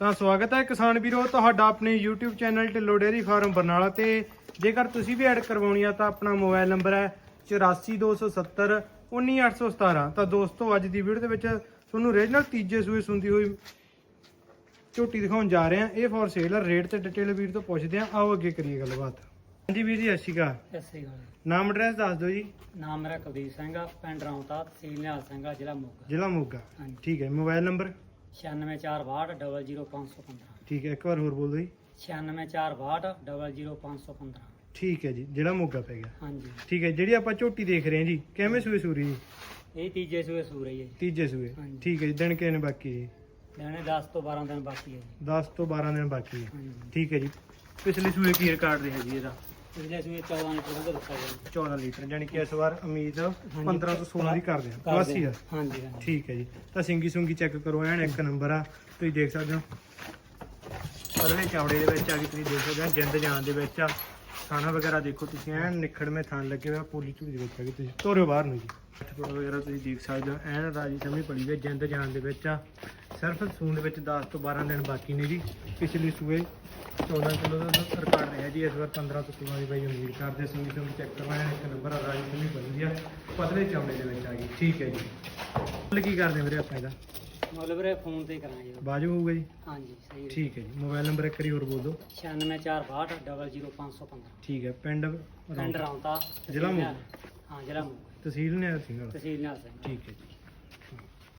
ਤਾਂ ਸਵਾਗਤ ਹੈ ਕਿਸਾਨ ਵੀਰੋ ਤੁਹਾਡਾ ਆਪਣੇ YouTube channel Dhillon dairy farm Barnala ਤੇ। ਜੇਕਰ ਤੁਸੀਂ ਵੀ ਐਡ ਕਰਵਾਉਣੀ ਆ ਤਾਂ ਆਪਣਾ ਮੋਬਾਈਲ ਨੰਬਰ ਹੈ 84270 19817 ਤਾਂ ਦੋਸਤੋ ਅੱਜ ਦੀ ਵੀਡੀਓ ਦੇ ਵਿੱਚ ਤੁਹਾਨੂੰ ਰੀਜਨਲ ਤੀਜੇ ਸੂਏ ਸੁੰਦੀ ਹੋਈ ਝੋਟੀ ਦਿਖਾਉਣ ਜਾ ਰਹੇ ਹਾਂ। ਇਹ ਫॉर ਸੇਲ ਰੇਟ ਤੇ ਡਿਟੇਲ ਵੀਰ ਤੋਂ ਪੁੱਛਦੇ ਹਾਂ। ਆਓ ਅੱਗੇ ਕਰੀਏ ਗੱਲਬਾਤ। ਹਾਂਜੀ ਵੀਰ ਜੀ ਸਤਿ ਸ਼੍ਰੀ ਅਕਾਲ। ਸਤਿ ਸ੍ਰੀ ਅਕਾਲ ਨਾਮ ਐਡਰੈਸ ਦੱਸ ਦਿਓ ਜੀ। ਨਾਮ ਮੇਰਾ ਕੁਲਦੀਪ ਸਿੰਘ ਆ ਪਿੰਡ ਰੌਂਤਾ ਤਹਿਸੀਲ ਨਿਹਾਲ ਸਿੰਘ ਆ ਜ਼ਿਲ੍ਹਾ ਮੋਗਾ। ਜ਼ਿਲ੍ਹਾ ਮੋਗਾ। ਹਾਂਜੀ। ਠੀਕ ਹੈ ਮੋਬਾਈਲ ਨੰਬਰ 9642 00515 ਠੀਕ ਹੈ ਇੱਕ ਵਾਰ ਹੋਰ ਬੋਲ ਦਿਓ ਜੀ। 9642 00515 ਠੀਕ ਹੈ ਜੀ ਜ਼ਿਲ੍ਹਾ ਮੋਗਾ ਪੈ ਗਿਆ। ਹਾਂਜੀ। ਠੀਕ ਹੈ ਜਿਹੜੀ ਆਪਾਂ ਝੋਟੀ ਦੇਖ ਰਹੇ ਹਾਂ ਜੀ ਕਿਵੇਂ ਸੂਏ ਸੂਰੀ ਜੀ? ਇਹ ਤੀਜੇ ਸੂਏ ਸੂਰ ਹੈ ਜੀ। ਤੀਜੇ ਸੂਏ। ਹਾਂਜੀ। ਠੀਕ ਹੈ ਜੀ ਦਿਨ ਕਿੰਨੇ ਬਾਕੀ ਜੀ? ਲੈਣੇ 10 ਤੋਂ 12 ਦਿਨ ਬਾਕੀ ਹੈ ਜੀ। 10 ਤੋਂ 12 ਦਿਨ ਬਾਕੀ ਹੈ। ਹਾਂਜੀ। ਠੀਕ ਹੈ ਜੀ ਪਿਛਲੇ ਸੂਏ ਕੀ ਰਿਕਾਰਡ ਰਿਹਾ ਜੀ ਇਹਦਾ? ਪਿਛਲੇ ਸੂਏ 14 ਲੀਟਰ ਦੁੱਧ ਦਿੱਤਾ ਗਿਆ 14 ਲੀਟਰ ਯਾਨੀ ਕਿ ਇਸ ਵਾਰ ਉਮੀਦ 15 ਤੋਂ 16 ਦੀ ਕਰਦੇ ਹਾਂ ਕਰਦੇ ਬਸ ਹੀ ਆ ਹਾਂਜੀ ਹਾਂਜੀ। ਠੀਕ ਹੈ ਜੀ। ਤਾਂ ਸਿੰਗੀ ਸੁੰਗੀ ਚੈੱਕ ਕਰੋ ਐਨ ਇੱਕ ਨੰਬਰ ਆ। ਤੁਸੀਂ ਦੇਖ ਸਕਦੇ ਹੋ। ਪਰਲੇ ਚਾਵੜੇ ਦੇ ਵਿੱਚ ਆ ਕੇ ਤੁਸੀਂ ਦੇਖ ਸਕਦੇ ਹੋ ਜਿੰਦ ਜਾਨ ਦੇ ਵਿੱਚ ਆ। ਥਾਣਾ ਵਗੈਰਾ ਦੇਖੋ ਤੁਸੀਂ, ਐਨ ਨਿੱਖੜ ਮੇ ਥਾਣ ਲੱਗੇ ਹੋਇਆ ਪੋਲੀ ਝੂੜੀ ਦੇ ਵਿੱਚ ਆ ਤੁਸੀਂ, ਤੋਰਿਓ ਬਾਹਰ ਨੂੰ ਜੀ। ਫੋਟੋ ਵਗੈਰਾ ਤੁਸੀਂ ਦੇਖ ਸਕਦੇ ਹੋ, ਐਨ ਰਾਜੀ ਸਮੀ ਪੜੀ ਹੋਈ ਜਿੰਦ ਜਾਨ ਦੇ ਵਿੱਚ ਆ। ਸਿਰਫ ਸੂਣ ਦੇ ਵਿੱਚ 10 ਤੋਂ 12 ਦਿਨ ਬਾਕੀ ਨੇ ਜੀ, ਪਿਛਲੀ ਸੂਏ 14 ਕਿਲੋ ਦਾ ਰਿਕਾਰਡ ਰਿਹਾ ਜੀ, ਇਸ ਵਾਰ 15 ਤੋਂ 16 ਦੀ ਬਾਈ ਉਮੀਦ ਕਰਦੇ ਸੀ ਸੁੰਗੀ ਚੈੱਕ ਕਰਵਾਇਆ ਇੱਕ ਨੰਬਰ ਰਾਜੀ ਸਮੀ ਪੜੀ ਆ, ਪਤਲੇ ਚਾਵੜੇ ਦੇ ਵਿੱਚ ਆ ਗਈ, ਠੀਕ ਹੈ ਜੀ। ਮੁੱਲ ਕੀ ਕਰਦੇ ਵੀਰੇ ਆਪਾਂ ਇਹਦਾ? ਵੀਰੇ ਫੋਨ ਤੇ ਕਰਾਂਗੇ। ਜੀ। ਬਾਜੂ ਹੋਊਗਾ ਜੀ? ਹਾਂਜੀ ਸਹੀ ਹੈ। ਠੀਕ ਹੈ ਜੀ ਮੋਬਾਈਲ ਨੰਬਰ ਇੱਕ ਵਾਰੀ ਹੋਰ ਬੋਲ ਦਿਓ। 9642 00515 ਠੀਕ ਹੈ ਪਿੰਡ ਪਿੰਡ ਰੌਂਤਾ। ਜ਼ਿਲ੍ਹਾ ਮੋਗਾ। ਹਾਂ ਜ਼ਿਲ੍ਹਾ ਮੋਗਾ। ਤਹਿਸੀਲ ਨੇ ਸਿੰਘਲ ਤਹਿਸੀਲ ਨਿਹਾਲ ਸਿੰਘ। ਠੀਕ ਹੈ ਜੀ।